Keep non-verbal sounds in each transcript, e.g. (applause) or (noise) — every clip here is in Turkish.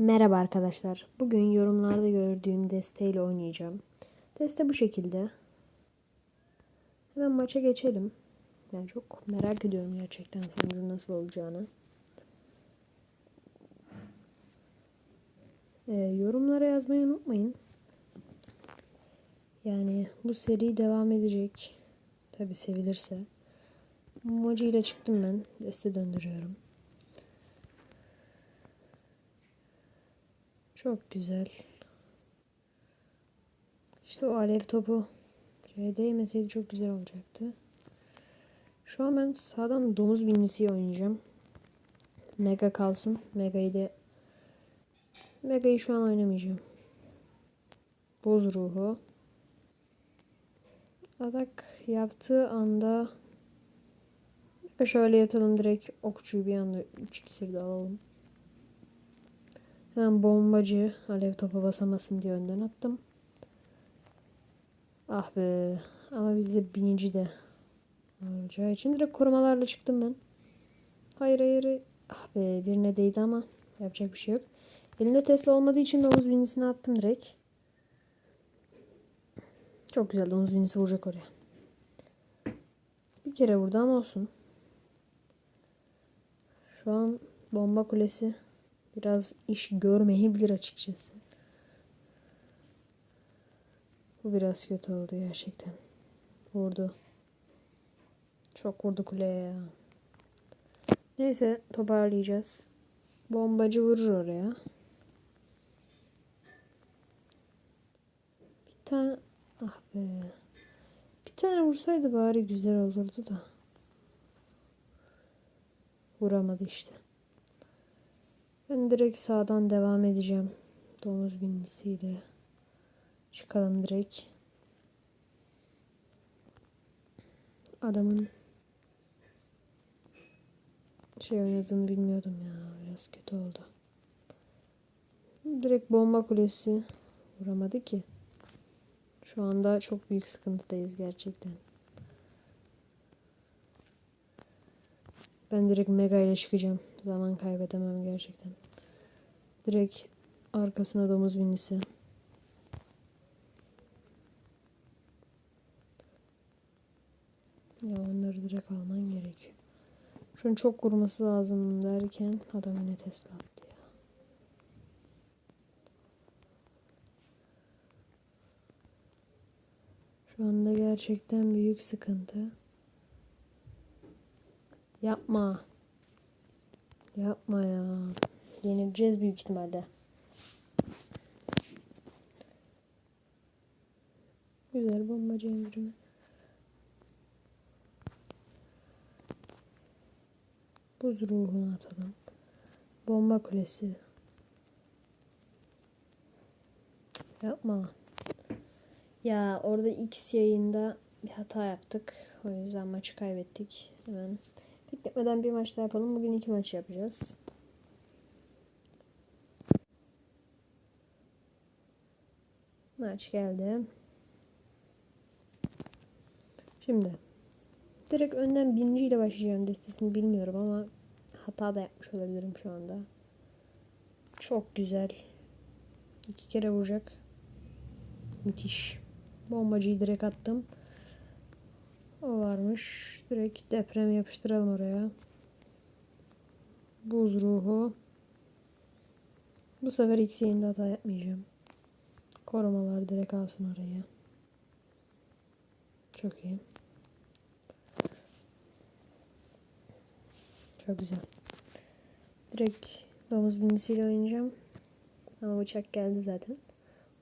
Merhaba arkadaşlar. Bugün yorumlarda gördüğüm desteğiyle oynayacağım. Deste bu şekilde. Hemen maça geçelim. Yani çok merak ediyorum gerçekten sonucun nasıl olacağını. Ee, yorumlara yazmayı unutmayın. Yani bu seri devam edecek. Tabi sevilirse. Emoji ile çıktım ben. Deste döndürüyorum. Çok güzel. İşte o alev topu şeye değmeseydi çok güzel olacaktı. Şu an ben sağdan domuz binnisiyle oynayacağım. Mega kalsın. Mega'yı da Mega'yı şu an oynamayacağım. Boz ruhu. Adak yaptığı anda şöyle yatalım direkt okçuyu bir anda 3 iksir de alalım. Hemen bombacı alev topa basamasın diye önden attım. Ah be. Ama bizde binici de olacağı için direkt korumalarla çıktım ben. Hayır hayır. Ah be birine değdi ama yapacak bir şey yok. Elinde Tesla olmadığı için domuz binisini attım direkt. Çok güzel domuz binisi vuracak oraya. Bir kere vurdu ama olsun. Şu an bomba kulesi biraz iş görmeyebilir açıkçası. Bu biraz kötü oldu gerçekten. Vurdu. Çok vurdu kuleye ya. Neyse toparlayacağız. Bombacı vurur oraya. Bir tane ah be. Bir tane vursaydı bari güzel olurdu da. Vuramadı işte. Ben direkt sağdan devam edeceğim. Domuz binnisiyle. Çıkalım direkt. Adamın şey oynadığını bilmiyordum ya. Biraz kötü oldu. Direkt bomba kulesi vuramadı ki. Şu anda çok büyük sıkıntıdayız gerçekten. Ben direkt mega ile çıkacağım. Zaman kaybedemem gerçekten. Direkt arkasına domuz binnisi. Ya onları direkt alman gerekiyor. Şunu çok vurması lazım derken adam yine Tesla attı ya. Şu anda gerçekten büyük sıkıntı. Yapma. Yapma ya. Yenileceğiz büyük ihtimalle. Güzel bombacı indirimi. Buz ruhunu atalım. Bomba kulesi. Yapma. Ya orada X yayında bir hata yaptık. O yüzden maçı kaybettik. Hemen bekletmeden bir maç daha yapalım. Bugün iki maç yapacağız. Maç geldi. Şimdi direkt önden birinci ile başlayacağım destesini bilmiyorum ama hata da yapmış olabilirim şu anda. Çok güzel. İki kere vuracak. Müthiş. Bombacıyı direkt attım. O varmış. Direkt deprem yapıştıralım oraya. Buz ruhu. Bu sefer X yayında hata yapmayacağım. Korumalar direkt alsın oraya. Çok iyi. Çok güzel. Direkt domuz binisiyle oynayacağım. Ama bıçak geldi zaten.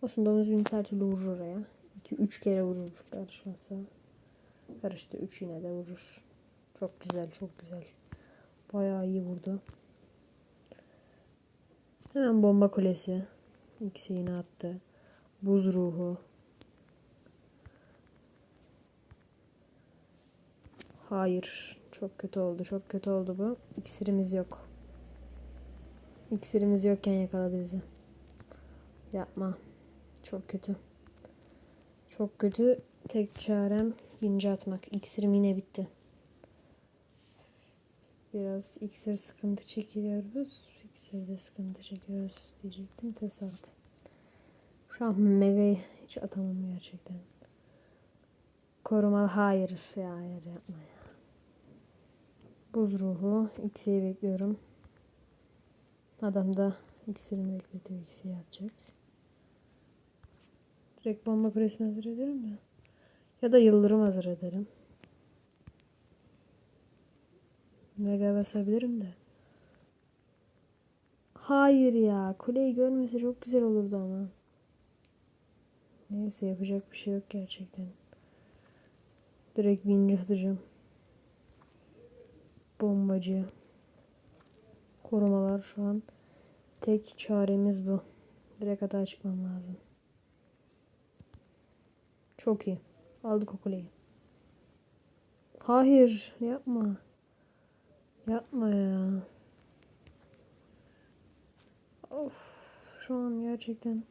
Olsun domuz binisi her türlü vurur oraya. 2-3 kere vurur karışmazsa. Karıştı 3 yine de vurur. Çok güzel çok güzel. Bayağı iyi vurdu. Hemen bomba kulesi. İkisi yine attı. Buz ruhu. Hayır. Çok kötü oldu. Çok kötü oldu bu. İksirimiz yok. İksirimiz yokken yakaladı bizi. Yapma. Çok kötü. Çok kötü. Tek çarem bince atmak. İksirim yine bitti. Biraz iksir sıkıntı çekiyoruz. İksirde sıkıntı çekiyoruz diyecektim. Tesat. Şu an Mega'yı hiç atamam gerçekten. Korumalı hayır ya hayır yapma ya. Buz ruhu X'yi bekliyorum. Adam da iksirini bekletiyor. X'yi atacak. Direkt bomba kulesini hazır ederim de. Ya da yıldırım hazır ederim. Mega basabilirim de. Hayır ya. Kuleyi görmese çok güzel olurdu ama. Neyse yapacak bir şey yok gerçekten. Direkt binci atacağım. Bombacı. Korumalar şu an. Tek çaremiz bu. Direkt hata çıkmam lazım. Çok iyi. Aldık o kuleyi. Hayır yapma. Yapma ya. Of şu an gerçekten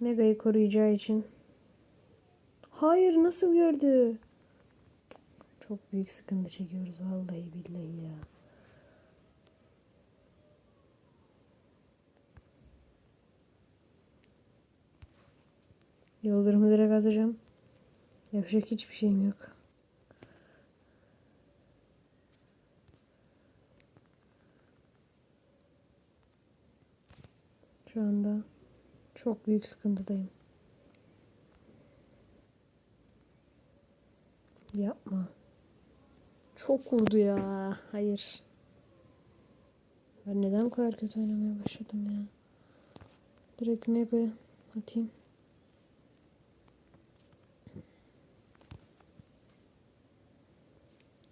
Mega'yı koruyacağı için. Hayır nasıl gördü? Çok büyük sıkıntı çekiyoruz vallahi billahi ya. Yıldırımı direkt atacağım. Yapacak hiçbir şeyim yok. Şu anda çok büyük sıkıntıdayım. Yapma. Çok vurdu ya. Hayır. Ben neden bu kadar kötü oynamaya başladım ya? Direkt mega atayım.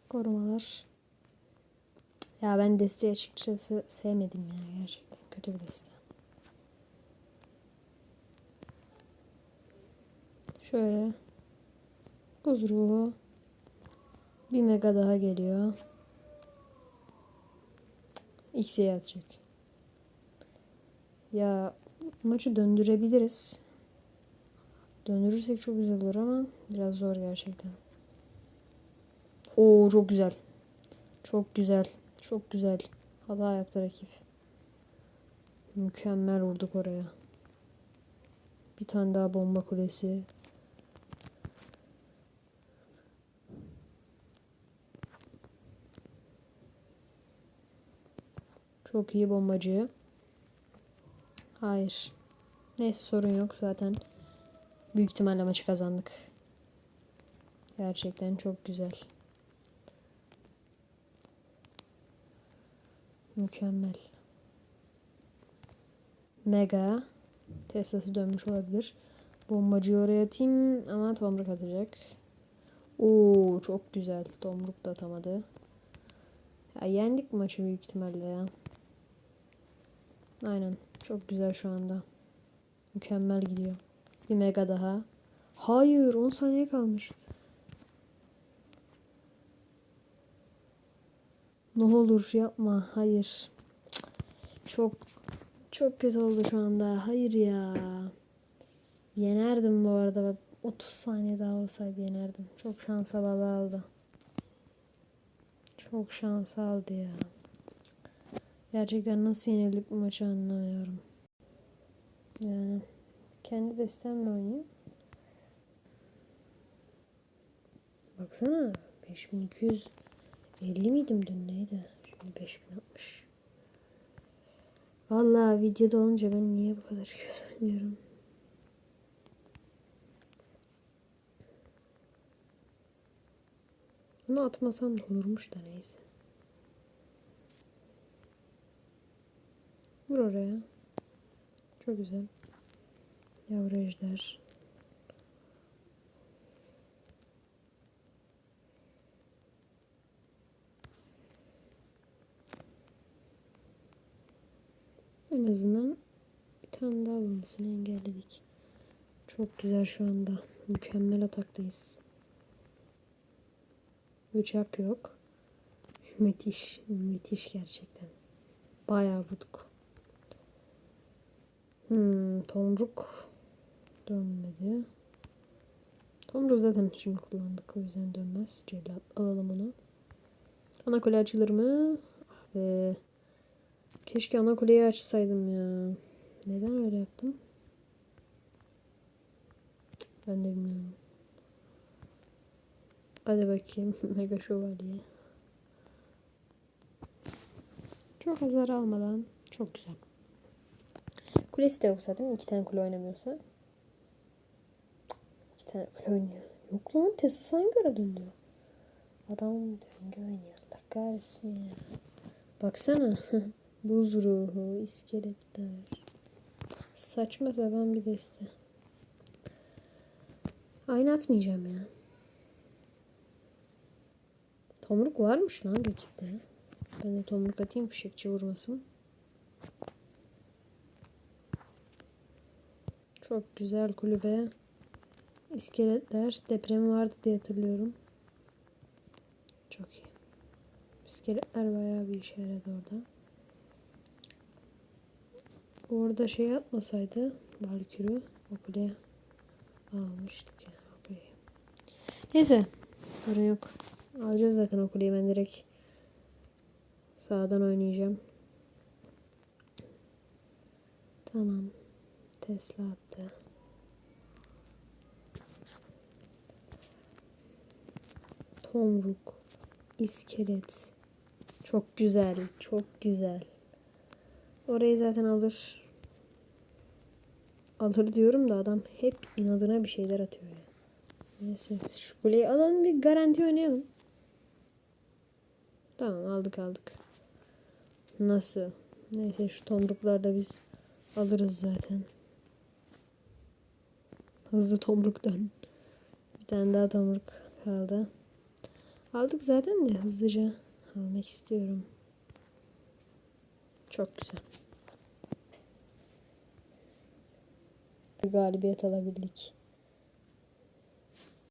Korumalar. Ya ben desteği açıkçası sevmedim ya gerçekten. Kötü bir deste. Şöyle. Buz ruhu. Bir mega daha geliyor. X'ye atacak. Ya maçı döndürebiliriz. Döndürürsek çok güzel olur ama biraz zor gerçekten. Oo çok güzel. Çok güzel. Çok güzel. Hata yaptı rakip. Mükemmel vurduk oraya. Bir tane daha bomba kulesi. Çok iyi bombacı. Hayır. Neyse sorun yok zaten. Büyük ihtimalle maçı kazandık. Gerçekten çok güzel. Mükemmel. Mega. Tesla'sı dönmüş olabilir. Bombacıyı oraya atayım ama tomruk atacak. Oo çok güzel. Tomruk da atamadı. Ya yendik maçı büyük ihtimalle ya. Aynen. Çok güzel şu anda. Mükemmel gidiyor. Bir mega daha. Hayır 10 saniye kalmış. Ne olur yapma. Hayır. Çok çok kötü oldu şu anda. Hayır ya. Yenerdim bu arada. Bak 30 saniye daha olsaydı yenerdim. Çok şansa bağlı aldı. Çok şans aldı ya. Gerçekten nasıl yenildik bu maçı anlamıyorum. Yani kendi destemle oynayayım. Baksana 5250 miydim dün neydi? Şimdi 5060. Vallahi videoda olunca ben niye bu kadar (laughs) kötü oynuyorum? Bunu atmasam da olurmuş da neyse. Vur oraya. Çok güzel. Yavru ejder. En azından bir tane daha vurmasını engelledik. Çok güzel şu anda. Mükemmel ataktayız. Bıçak yok. (laughs) Müthiş. Müthiş gerçekten. Bayağı vurduk. Hmm, tomruk dönmedi. Tomruk zaten şimdi kullandık. O yüzden dönmez. Cellat alalım onu. Ana kule açılır mı? Ah be. Keşke ana kuleyi açsaydım ya. Neden öyle yaptım? Ben de bilmiyorum. Hadi bakayım. (laughs) Mega şövalye. Çok hasar almadan. Çok güzel. Kulesi de yok zaten. İki tane kule oynamıyorsa. İki tane kule oynuyor. Yok lan Tesla hangi ara döndü? Adam döngü oynuyor. Allah kahretsin ya. Baksana. (laughs) Buz ruhu, iskeletler. Saçma sapan bir deste. Aynı atmayacağım ya. Tomruk varmış lan rakipte. Ben de tomruk atayım fişekçi vurmasın. Çok güzel kulübe. İskeletler. Depremi vardı diye hatırlıyorum. Çok iyi. İskeletler bayağı bir işe yaradı orada. Orada şey atmasaydı Valkürü o kuleye almıştık ya. o kuleyi. Neyse. Sorun yok. Alacağız zaten o kuleyi. Ben direkt sağdan oynayacağım. Tamam. Tesla attı. Tomruk. iskelet. Çok güzel. Çok güzel. Orayı zaten alır. Alır diyorum da adam hep inadına bir şeyler atıyor ya. Neyse şu kuleyi alalım bir garanti oynayalım. Tamam aldık aldık. Nasıl? Neyse şu tomruklarda biz alırız zaten. Hızlı tomruk dön. Bir tane daha tomruk kaldı. Aldık zaten de hızlıca almak istiyorum. Çok güzel. Bir galibiyet alabildik.